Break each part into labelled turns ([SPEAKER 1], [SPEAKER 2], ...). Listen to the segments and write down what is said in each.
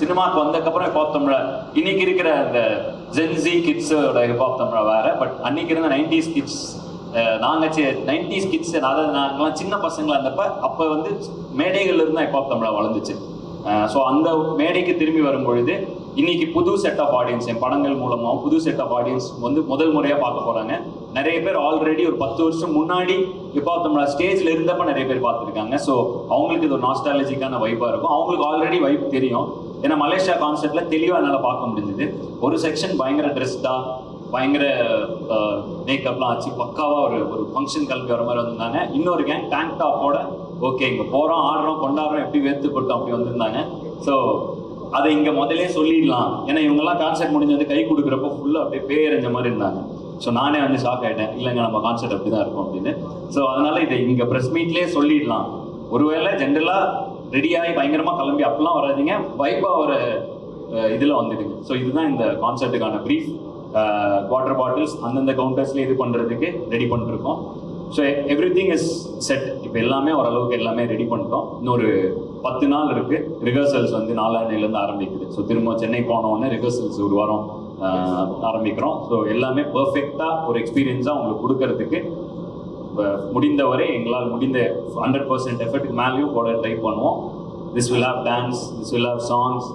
[SPEAKER 1] சினிமாக்கு வந்ததுக்கப்புறம் ஹிப்ஹாப் தமிழ. இன்னைக்கு இருக்கிற அந்த ஜென்சி கிட்ஸோட ஹிப்ஹாப் தமிழா வேற. பட் அன்னைக்கு இருந்த நைன்டிஸ் கிட்ஸ் நாங்கள் நைன்டிஸ் கிட்ஸ் அதாவது நாங்கெல்லாம் சின்ன பசங்களாக இருந்தப்ப அப்போ வந்து மேடைகள்ல இருந்து ஹிப்ஹாப் தமிழா வளர்ந்துச்சு. ஸோ அந்த மேடைக்கு திரும்பி வரும் பொழுது இன்னைக்கு புது செட் ஆஃப் ஆடியன்ஸ் என் படங்கள் மூலமாகவும் புது செட் ஆஃப் ஆடியன்ஸ் வந்து முதல் முறையாக பார்க்க போகிறாங்க நிறைய பேர் ஆல்ரெடி ஒரு பத்து வருஷம் முன்னாடி இப்போ நம்மள ஸ்டேஜ்ல இருந்தப்ப நிறைய பேர் பார்த்துருக்காங்க. ஸோ அவங்களுக்கு இது ஒரு நாஸ்டாலஜிக்கான வைப்பாக இருக்கும். அவங்களுக்கு ஆல்ரெடி வைப் தெரியும். ஏன்னா மலேசியா கான்செப்ட்ல தெளிவாக என்னால் பார்க்க முடிஞ்சது. ஒரு செக்ஷன் பயங்கர ட்ரெஸ்டா பயங்கர மேக்கப்லாம் ஆச்சு. பக்காவாக ஒரு ஒரு ஃபங்க்ஷன் கிளம்பி வர மாதிரி வந்திருந்தாங்க. இன்னொரு கேங் டேங்க் டாப்போட ஓகே இங்கே போகிறோம் ஆடுறோம் கொண்டாடுறோம் எப்படி வேர்த்து போட்டோம் அப்படி வந்திருந்தாங்க. ஸோ அதை இங்கே முதலே சொல்லிடலாம். ஏன்னா இவங்கெல்லாம் கான்செர்ட் முடிஞ்சு வந்து கை கொடுக்குறப்போ ஃபுல்லாக அப்படியே பேரஞ்ச மாதிரி இருந்தாங்க. ஸோ நானே வந்து ஷாக் ஆகிட்டேன் இல்லைங்க நம்ம கான்செர்ட் அப்படி தான் இருக்கும் அப்படின்னு. ஸோ அதனால் இதை இங்கே ப்ரெஸ் மீட்லேயே சொல்லிடலாம். ஒருவேளை ஜென்ரலாக ரெடியாகி பயங்கரமாக கிளம்பி அப்படிலாம் வராதிங்க. வைப்பாக ஒரு இதில் வந்துடுங்க. ஸோ இதுதான் இந்த கான்செர்ட்டுக்கான ப்ரீஃப் Uh, வாட்டர் பாட்டில்ஸ் அந்தந்த கவுண்டர்ஸ்லேயே இது பண்ணுறதுக்கு ரெடி பண்ணிருக்கோம். So everything is set இப்போ எல்லாமே ஓரளவுக்கு எல்லாமே ரெடி பண்ணிட்டோம். இன்னொரு பத்து நாள் இருக்குது ரிஹர்சல்ஸ் வந்து நாலாண்டிலேருந்து ஆரம்பிக்குது. ஸோ திரும்ப சென்னை போனோடனே ரிஹர்சல்ஸ் ஒரு வாரம் uh, ஆரம்பிக்கிறோம். ஸோ எல்லாமே பர்ஃபெக்டாக ஒரு எக்ஸ்பீரியன்ஸாக உங்களுக்கு கொடுக்கறதுக்கு முடிந்த முடிந்தவரை எங்களால் முடிந்த ஹண்ட்ரட் பர்சன்ட் எஃபர்ட் மேலேயும் போட ட்ரை பண்ணுவோம். This will have dance this will have songs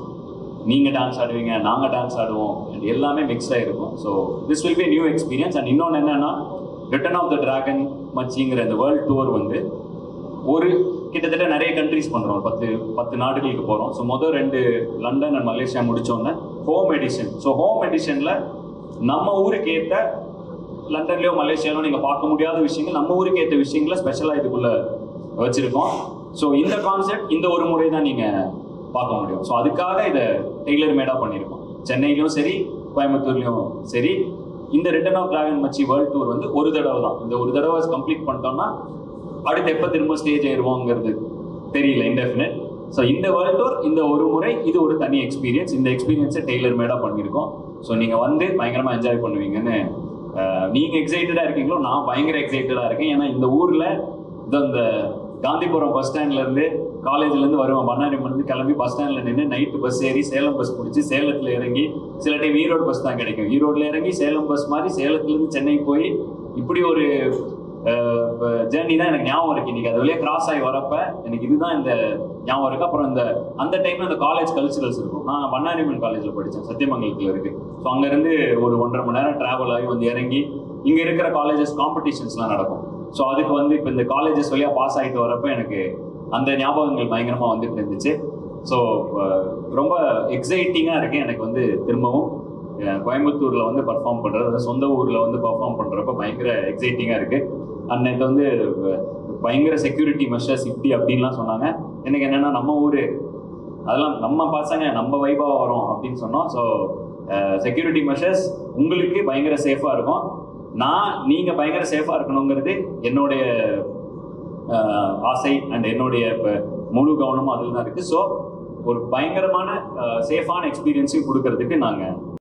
[SPEAKER 1] நீங்கள் டான்ஸ் ஆடுவீங்க நாங்கள் டான்ஸ் ஆடுவோம். அண்ட் எல்லாமே மிக்ஸ் ஆகிருக்கும் so this will be new experience and இன்னொன்று என்னென்னா ரிட்டர்ன் ஆஃப் த டிராகன் மச்சிங்கிற இந்த வேர்ல்ட் டூர் வந்து ஒரு கிட்டத்தட்ட நிறைய கண்ட்ரிஸ் பண்ணுறோம் பத்து பத்து நாடுகளுக்கு போகிறோம் ஸோ மொதல் ரெண்டு லண்டன் அண்ட் மலேசியா முடித்தோன்னே ஹோம் எடிஷன் ஸோ ஹோம் எடிஷனில் நம்ம ஊருக்கு ஏற்ற லண்டன்லேயோ மலேசியாலோ நீங்கள் பார்க்க முடியாத விஷயங்கள் நம்ம ஊருக்கு ஏற்ற விஷயங்களை ஸ்பெஷலாக இதுக்குள்ளே வச்சுருக்கோம். ஸோ இந்த கான்செப்ட் இந்த ஒரு முறை தான் நீங்கள் பார்க்க முடியும். ஸோ அதுக்காக இதை டெய்லர் மேடாக பண்ணியிருக்கோம் சென்னையிலும் சரி கோயம்புத்தூர்லேயும் சரி இந்த ரிட்டர்ன் ஆஃப் டிராகன் மச்சி வேர்ல்ட் டூர் வந்து ஒரு தடவை தான். இந்த ஒரு தடவை கம்ப்ளீட் பண்ணிட்டோம்னா அடுத்து எப்போ திரும்ப ஸ்டேஜ் ஏறுவோங்கிறது தெரியல இன்டெஃபினட் ஸோ இந்த வேர்ல்ட் டூர் இந்த ஒரு முறை இது ஒரு தனி எக்ஸ்பீரியன்ஸ் இந்த எக்ஸ்பீரியன்ஸை டெய்லர் மேடாக பண்ணியிருக்கோம். ஸோ நீங்கள் வந்து பயங்கரமாக என்ஜாய் பண்ணுவீங்கன்னு நீங்கள் எக்ஸைட்டடாக இருக்கீங்களோ நான் பயங்கர எக்ஸைட்டடாக இருக்கேன். ஏன்னா இந்த ஊரில் இந்த காந்திபுரம் பஸ் ஸ்டாண்ட்லேருந்து காலேஜ்லேருந்து வருவோம் பண்ணாரிமன்லேருந்து வருவேன். கிளம்பி பஸ் ஸ்டாண்டில் நின்று நைட்டு பஸ் ஏறி சேலம் பஸ் பிடிச்சி சேலத்தில் இறங்கி சில டைம் ஈரோடு பஸ் தான் கிடைக்கும். ஈரோடில் இறங்கி சேலம் பஸ் மாதிரி சேலத்துலேருந்து சென்னை போய் இப்படி ஒரு ஜேர்னி தான் எனக்கு ஞாபகம் இருக்கு. இன்னைக்கு அது வழியாக கிராஸ் ஆகி வரப்ப எனக்கு இதுதான் இந்த ஞாபகம் இருக்கு. அப்புறம் இந்த அந்த டைம்ல இந்த காலேஜ் கல்ச்சுரல்ஸ் இருக்கும். நான் பண்ணாரிமன் காலேஜில் படித்தேன் சத்தியமங்கலத்தில் இருக்கு. ஸோ அங்கேருந்து ஒரு ஒன்றரை மணி நேரம் ட்ராவல் ஆகி வந்து இறங்கி இங்கே இருக்கிற காலேஜஸ் காம்படிஷன்ஸ்லாம் நடக்கும். ஸோ அதுக்கு வந்து இப்போ இந்த காலேஜஸ் வழியாக பாஸ் ஆகிட்டு வரப்போ எனக்கு அந்த ஞாபகங்கள் பயங்கரமாக வந்துட்டு இருந்துச்சு. ஸோ ரொம்ப எக்ஸைட்டிங்காக இருக்குது எனக்கு வந்து திரும்பவும் கோயம்புத்தூரில் வந்து பர்ஃபார்ம் பண்ணுறது சொந்த ஊரில் வந்து பர்ஃபார்ம் பண்ணுறப்ப பயங்கர எக்ஸைட்டிங்காக இருக்குது அண்ட் இது வந்து பயங்கர செக்யூரிட்டி மெஷர்ஸ் இப்படி அப்படின்லாம் சொன்னாங்க. எனக்கு என்னென்னா நம்ம ஊர் அதெல்லாம் நம்ம பசங்க நம்ம வைபாக வரோம் அப்படின்னு சொன்னோம். ஸோ செக்யூரிட்டி மெஷர்ஸ் உங்களுக்கு பயங்கர சேஃபாக இருக்கும். நான் நீங்க பயங்கர சேஃபா இருக்கணுங்கிறது என்னுடைய ஆசை அண்ட் என்னுடைய இப்போ முழு கவனமும் அதில் தான் இருக்கு. ஸோ ஒரு பயங்கரமான சேஃபான எக்ஸ்பீரியன்ஸையும் கொடுக்கறதுக்கு நாங்கள்